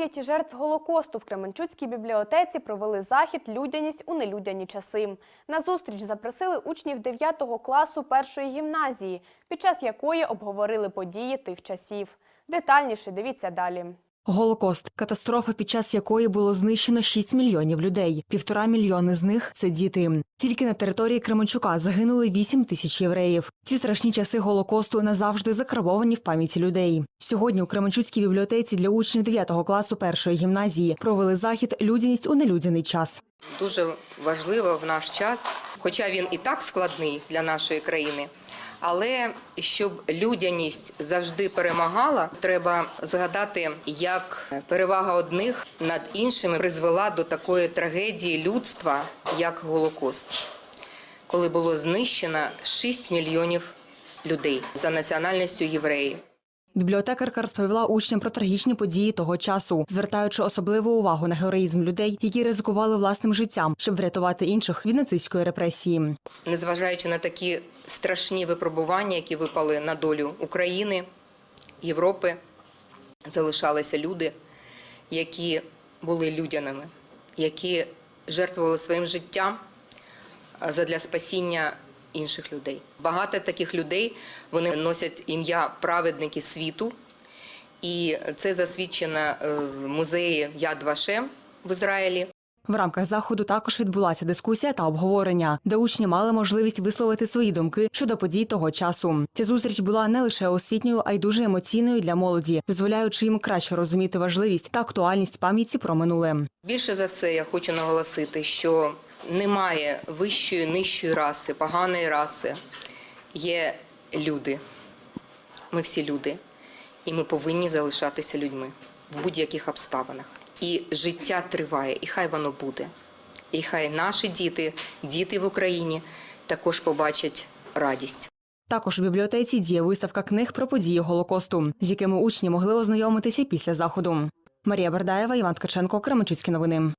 пам'яті жертв Голокосту в Кременчуцькій бібліотеці провели захід Людяність у нелюдяні часи. На зустріч запросили учнів 9 класу першої гімназії, під час якої обговорили події тих часів. Детальніше дивіться далі. Голокост катастрофа, під час якої було знищено 6 мільйонів людей. Півтора мільйони з них це діти. Тільки на території Кременчука загинули 8 тисяч євреїв. Ці страшні часи голокосту назавжди закарбовані в пам'яті людей. Сьогодні у Кременчуцькій бібліотеці для учнів 9 класу першої гімназії провели захід Людяність у нелюдяний час. дуже важливо в наш час, хоча він і так складний для нашої країни. Але щоб людяність завжди перемагала, треба згадати, як перевага одних над іншими призвела до такої трагедії людства, як Голокост, коли було знищено 6 мільйонів людей за національністю євреїв. Бібліотекарка розповіла учням про трагічні події того часу, звертаючи особливу увагу на героїзм людей, які ризикували власним життям, щоб врятувати інших від нацистської репресії. незважаючи на такі страшні випробування, які випали на долю України, Європи, залишалися люди, які були людяними, які жертвували своїм життям задля спасіння інших людей. Багато таких людей вони носять ім'я праведники світу, і це засвідчено е, в музеї Яд Вашем в Ізраїлі. В рамках заходу також відбулася дискусія та обговорення, де учні мали можливість висловити свої думки щодо подій того часу. Ця зустріч була не лише освітньою, а й дуже емоційною для молоді, дозволяючи їм краще розуміти важливість та актуальність пам'яті про минуле. Більше за все, я хочу наголосити, що немає вищої, нижчої раси, поганої раси. Є люди. Ми всі люди, і ми повинні залишатися людьми в будь-яких обставинах. І життя триває, і хай воно буде. І хай наші діти, діти в Україні також побачать радість. Також у бібліотеці діє виставка книг про події Голокосту, з якими учні могли ознайомитися після заходу. Марія Бердаєва, Іван Ткаченко, Кременчуцькі новини.